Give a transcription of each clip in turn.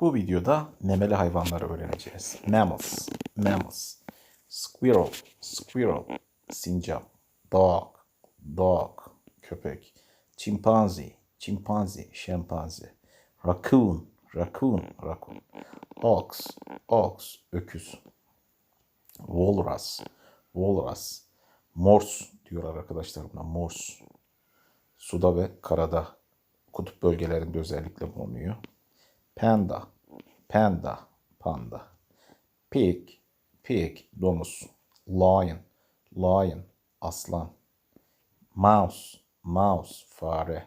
Bu videoda memeli hayvanları öğreneceğiz. Mammals, mammals. Squirrel, squirrel. Sincap. Dog, dog. Köpek. Chimpanzee, chimpanzee, şempanze. Raccoon, raccoon, raccoon. Ox, ox, öküz. Walrus, walrus. Morse diyorlar arkadaşlar buna, morse. Suda ve karada, kutup bölgelerinde özellikle bulunuyor. Panda, panda, panda. Pig, pig, domuz. Lion, lion, aslan. Mouse, mouse, fare.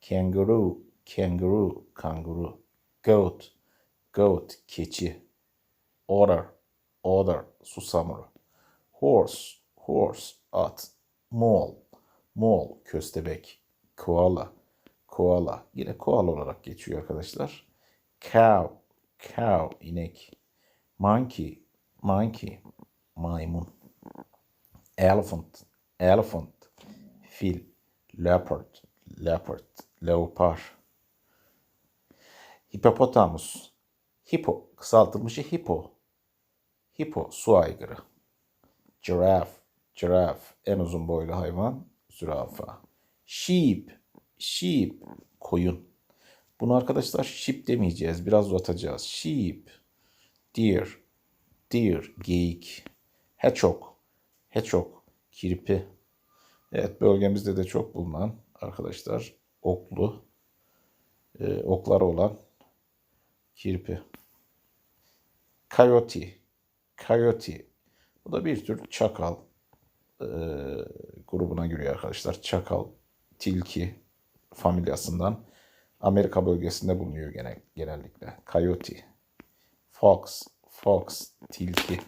Kangaroo, kangaroo, kanguru. Goat, goat, keçi. Otter, otter, susamuru. Horse, horse, at. Mole, mole, köstebek. Koala, koala. Yine koala olarak geçiyor arkadaşlar. Cow, cow, inek. Monkey, monkey, maymun. Elephant, elephant, fil. Leopard, leopard, leopar. Hipopotamus, hippo, kısaltılmışı hippo. Hippo, su aygırı. Giraffe, giraffe, en uzun boylu hayvan, zürafa. Sheep, sheep, koyun. Bunu arkadaşlar sheep demeyeceğiz, biraz uzatacağız. Sheep, deer, deer, geyik. Hedgehog, hedgehog, kirpi. Evet, bölgemizde de çok bulunan arkadaşlar oklu, e, okları olan kirpi. Coyote, coyote. Bu da bir tür çakal e, grubuna giriyor arkadaşlar. Çakal, tilki familyasından Amerika bölgesinde bulunuyor gene, genellikle. Coyote, fox, fox, tilki.